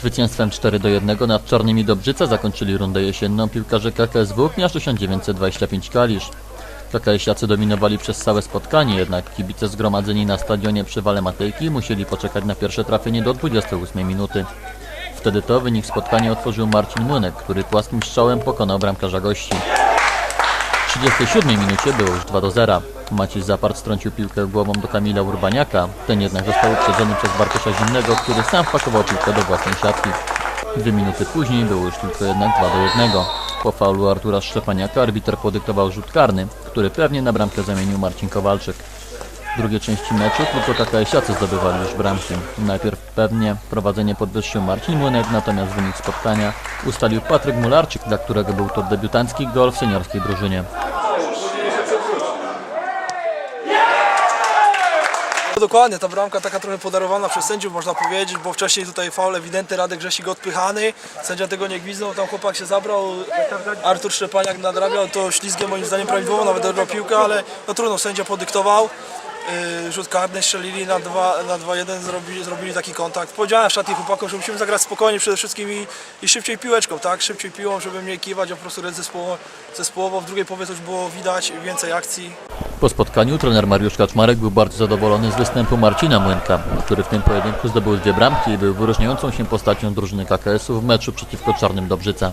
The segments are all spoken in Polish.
Zwycięstwem 4 do 1 nad Czarnymi Dobrzyca zakończyli rundę jesienną piłkarze KKSW Miasto 1925 Kalisz. KKS-iacy dominowali przez całe spotkanie, jednak kibice zgromadzeni na stadionie przy Wale Matejki musieli poczekać na pierwsze trafienie do 28 minuty. Wtedy to wynik spotkania otworzył Marcin Młynek, który płaskim strzałem pokonał bramkarza gości. W 37 minucie było już 2 do 0. Maciej Zapart strącił piłkę głową do Kamila Urbaniaka. Ten jednak został uprzedzony przez Bartosza Zimnego, który sam wpakował piłkę do własnej siatki. Dwie minuty później było już tylko jednak 2 do 1. Po faulu Artura Szczepaniaka arbiter podyktował rzut karny, który pewnie na bramkę zamienił Marcin Kowalczyk. W drugiej części meczu tylko KKS-iacy zdobywali już bramki. Najpierw pewnie prowadzenie podwyższył Marcin Młynek, natomiast wynik spotkania ustalił Patryk Mularczyk, dla którego był to debiutancki gol w seniorskiej drużynie. Dokładnie, ta bramka taka trochę podarowana przez sędziów można powiedzieć, bo wcześniej tutaj faul ewidentny, Radek Grzesik odpychany, sędzia tego nie gwizdnął, tam chłopak się zabrał, Artur Szczepaniak nadrabiał, to ślizgiem moim zdaniem prawidłowo, nawet odebrał piłkę, ale no trudno, sędzia podyktował. Yy, rzut karny strzelili na 2 na 2-1, zrobili, zrobili taki kontakt. Powiedziałem w szatni chłopakom, że musimy zagrać spokojnie przede wszystkim i, i szybciej piłeczką, tak? Szybciej piłą, żeby mniej kiwać, a po prostu grać zespołowo, zespołowo. W drugiej połowie to już było widać więcej akcji. Po spotkaniu trener Mariusz Kaczmarek był bardzo zadowolony z występu Marcina Młynka, który w tym pojedynku zdobył dwie bramki i był wyróżniającą się postacią drużyny KKS-u w meczu przeciwko Czarnym Dobrzyca.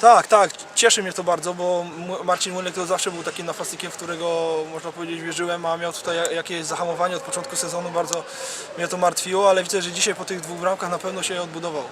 Tak, tak, cieszy mnie to bardzo, bo Marcin Młynek to zawsze był takim napastnikiem, w którego można powiedzieć wierzyłem, a miał tutaj ja- jakieś zahamowanie od początku sezonu, bardzo mnie to martwiło, ale widzę, że dzisiaj po tych dwóch bramkach na pewno się odbudował.